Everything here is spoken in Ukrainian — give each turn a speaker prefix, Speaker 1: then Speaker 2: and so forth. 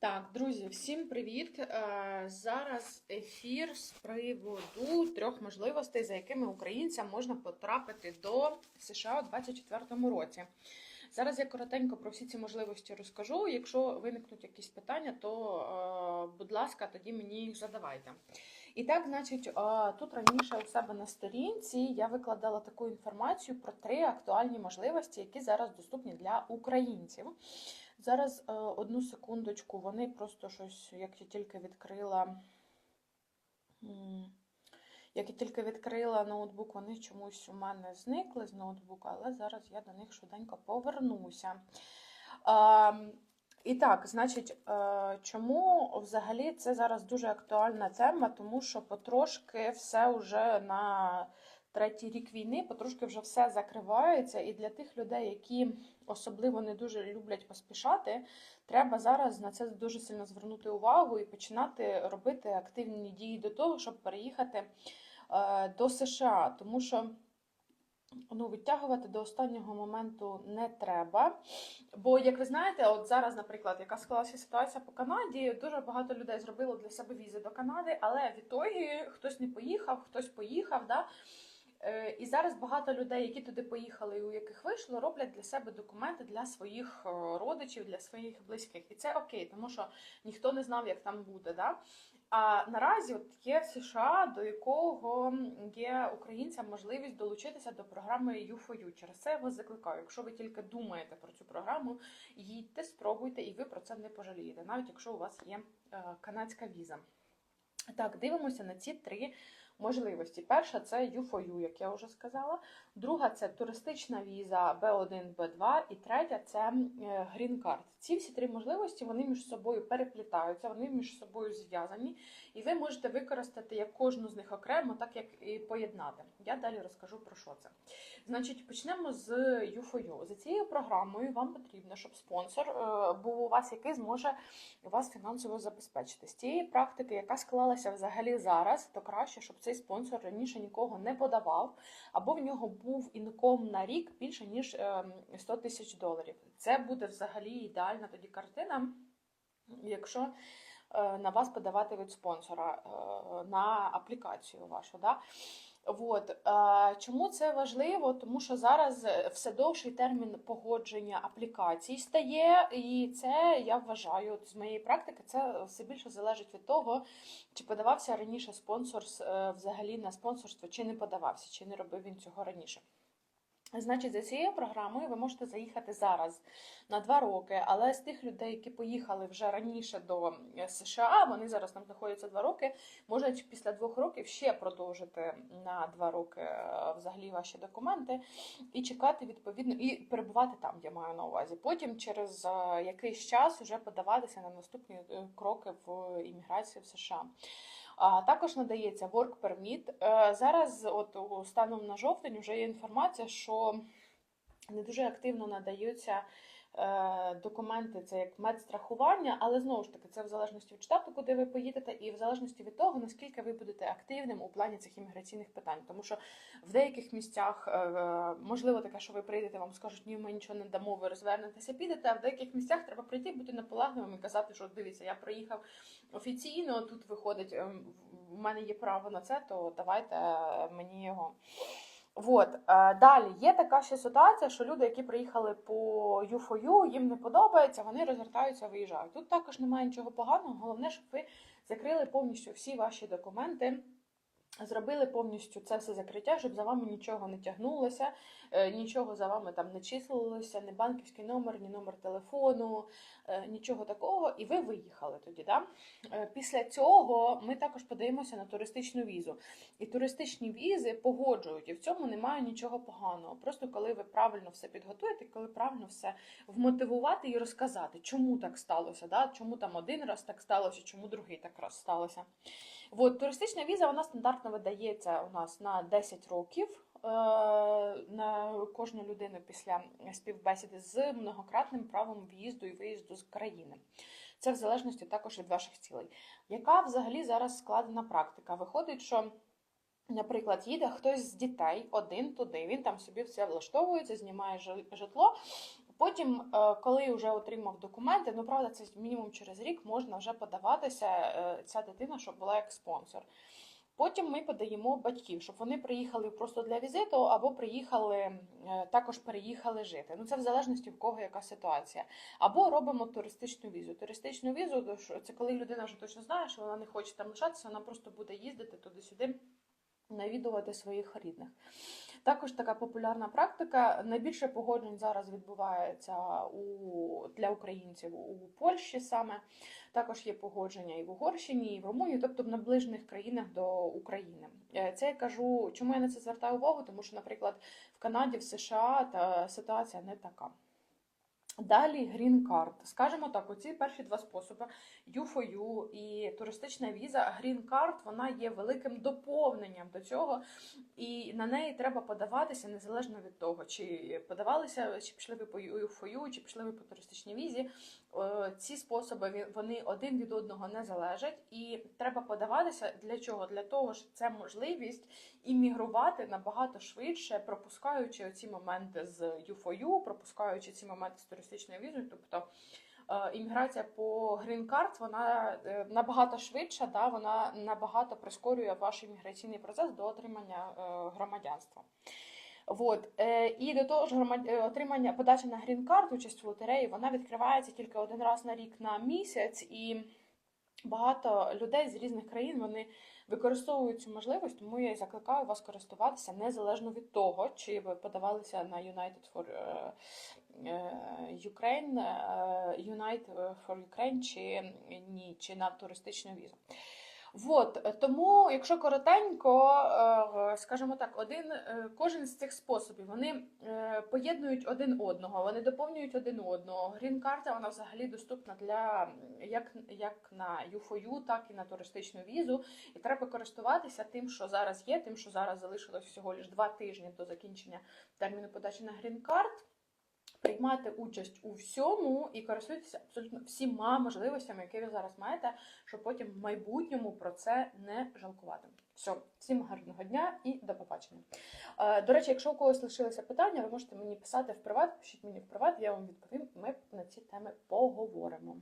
Speaker 1: Так, друзі, всім привіт! Е, Зараз ефір з приводу трьох можливостей, за якими українцям можна потрапити до США у 2024 році. Зараз я коротенько про всі ці можливості розкажу. Якщо виникнуть якісь питання, то, е, будь ласка, тоді мені їх задавайте. І так, значить, е, тут раніше у себе на сторінці я викладала таку інформацію про три актуальні можливості, які зараз доступні для українців. Зараз е, одну секундочку, вони просто щось, як я тільки відкрила. Як я тільки відкрила ноутбук, вони чомусь у мене зникли з ноутбука, але зараз я до них швиденько повернуся. І так, значить, е, чому взагалі це зараз дуже актуальна тема, тому що потрошки все вже на третій рік війни, потрошки вже все закривається, і для тих людей, які особливо не дуже люблять поспішати, треба зараз на це дуже сильно звернути увагу і починати робити активні дії до того, щоб переїхати е, до США, тому що. Ну, відтягувати до останнього моменту не треба. Бо, як ви знаєте, от зараз, наприклад, яка склалася ситуація по Канаді, дуже багато людей зробило для себе візи до Канади, але в ітогі хтось не поїхав, хтось поїхав. Да? Е, І зараз багато людей, які туди поїхали, і у яких вийшло, роблять для себе документи для своїх е, родичів, для своїх близьких. І це окей, тому що ніхто не знав, як там буде. Да? А наразі от є США, до якого є українцям можливість долучитися до програми U4U. Через це я вас закликаю. Якщо ви тільки думаєте про цю програму, їдьте, спробуйте, і ви про це не пожалієте, навіть якщо у вас є е, канадська віза. Так, дивимося на ці три можливості. Перша це U4U, як я вже сказала. Друга це туристична віза B1, B2. І третя це е, Green Card. Ці всі три можливості вони між собою переплітаються, вони між собою зв'язані, і ви можете використати як кожну з них окремо, так як і поєднати. Я далі розкажу про що це. Значить, почнемо з U4U. За цією програмою вам потрібно, щоб спонсор е, був у вас, який зможе вас фінансово забезпечити. З цієї практики, яка склалася взагалі зараз, то краще, щоб цей спонсор раніше нікого не подавав, або в нього був інком на рік більше ніж е, 100 тисяч доларів. Це буде взагалі ідеальна тоді картина, якщо е, на вас подавати від спонсора е, на аплікацію вашу. Да? От. е, Чому це важливо? Тому що зараз е, все довший термін погодження аплікацій стає, і це я вважаю з моєї практики, це все більше залежить від того, чи подавався раніше спонсор е, взагалі на спонсорство, чи не подавався, чи не робив він цього раніше. Значить, за цією програмою ви можете заїхати зараз на два роки, але з тих людей, які поїхали вже раніше до е, США, вони зараз там знаходяться два роки, можуть після двох років ще продовжити на два роки е, взагалі ваші документи і чекати відповідно і перебувати там, я маю на увазі. Потім через е, якийсь час вже подаватися на наступні кроки в імміграцію в США. А також надається work permit. Е, Зараз, от станом на жовтень, вже є інформація, що не дуже активно надаються документи, це як медстрахування, але знову ж таки, це в залежності від штату, куди ви поїдете, і в залежності від того, наскільки ви будете активним у плані цих імміграційних питань. Тому що в деяких місцях е, можливо таке, що ви прийдете, вам скажуть, ні, ми нічого не дамо, ви розвернетеся, підете. А в деяких місцях треба прийти, бути наполегливим і казати, що дивіться, я приїхав офіційно, тут виходить, ем, в мене є право на це, то давайте е, мені його. От, е, далі є така ще ситуація, що люди, які приїхали по U4U, їм не подобається, вони розвертаються, виїжджають. Тут також немає нічого поганого. Головне, щоб ви закрили повністю всі ваші документи. Зробили повністю це все закриття, щоб за вами нічого не тягнулося, е, нічого за вами там не числилося, ні банківський номер, ні номер телефону, нічого такого, і ви виїхали тоді. Да? Е, Після цього ми також подаємося на туристичну візу. І туристичні візи погоджують, і в цьому немає нічого поганого. Просто коли ви правильно все підготуєте, коли правильно все вмотивувати і розказати, чому так сталося, да? чому там один раз так сталося, чому другий так раз сталося. От, туристична віза вона стандартно видається у нас на 10 років е, на кожну людину після співбесіди з многократним правом в'їзду і виїзду з країни. Це в залежності також від ваших цілей. Яка взагалі зараз складена практика? Виходить, що Наприклад, їде хтось з дітей один туди, він там собі все влаштовується, знімає житло, Потім, е, коли вже отримав документи, ну правда, це мінімум через рік можна вже подаватися е, ця дитина, щоб була як спонсор. Потім ми подаємо батьків, щоб вони приїхали просто для візиту або приїхали е, також переїхали жити. Ну це в залежності в кого яка ситуація. Або робимо туристичну візу. Туристичну візу це коли людина вже точно знає, що вона не хоче там лишатися, вона просто буде їздити туди-сюди, навідувати своїх рідних. Також така популярна практика. Найбільше погоджень зараз відбувається у для українців у Польщі саме. Також є погодження і в Угорщині, і в Румунії, тобто в наближених країнах до України. Е, Це я кажу, чому я на це звертаю увагу, тому що, наприклад, в Канаді, в США та ситуація не така. Далі грін-карт. Скажімо так, оці перші два способи U4U і туристична віза. Грін-карт вона є великим доповненням до цього, і на неї треба подаватися незалежно від того, чи подавалися, чи пішли ви по U4U, чи пішли ви по туристичній візі. Ці способи вони один від одного не залежать, і треба подаватися для чого? Для того, що це можливість іммігрувати набагато швидше, пропускаючи оці моменти з U4U, пропускаючи ці моменти з туристичною візою. Тобто е, імміграція по грін-карт вона е, набагато швидша, да, вона набагато прискорює ваш імміграційний процес до отримання е, громадянства. Вот. Е, і до того ж, громад... отримання подача на грін-карт, участь в лотереї, вона відкривається тільки один раз на рік на місяць, і багато людей з різних країн вони використовують цю можливість, тому я і закликаю вас користуватися незалежно від того, чи ви подавалися на United for е, е, Ukraine, United for Ukraine чи ні, чи на туристичну візу. Вот, е, тому, якщо коротенько, е, скажімо так, один е, кожен з цих способів вони поєднують один одного, вони доповнюють один одного. Грін-карта вона взагалі доступна для як, як на U4U, так і на туристичну візу. І треба користуватися тим, що зараз є, тим, що зараз залишилось всього лиш два тижні до закінчення терміну подачі на грін-карт. Приймати участь у всьому і користуйтеся абсолютно всіма можливостями, які ви зараз маєте, щоб потім в майбутньому про це не жалкувати. Все, всім гарного дня і до побачення. Е, До речі, якщо у когось лишилися питання, ви можете мені писати в приват, пишіть мені в приват, я вам відповім. Ми на ці теми поговоримо.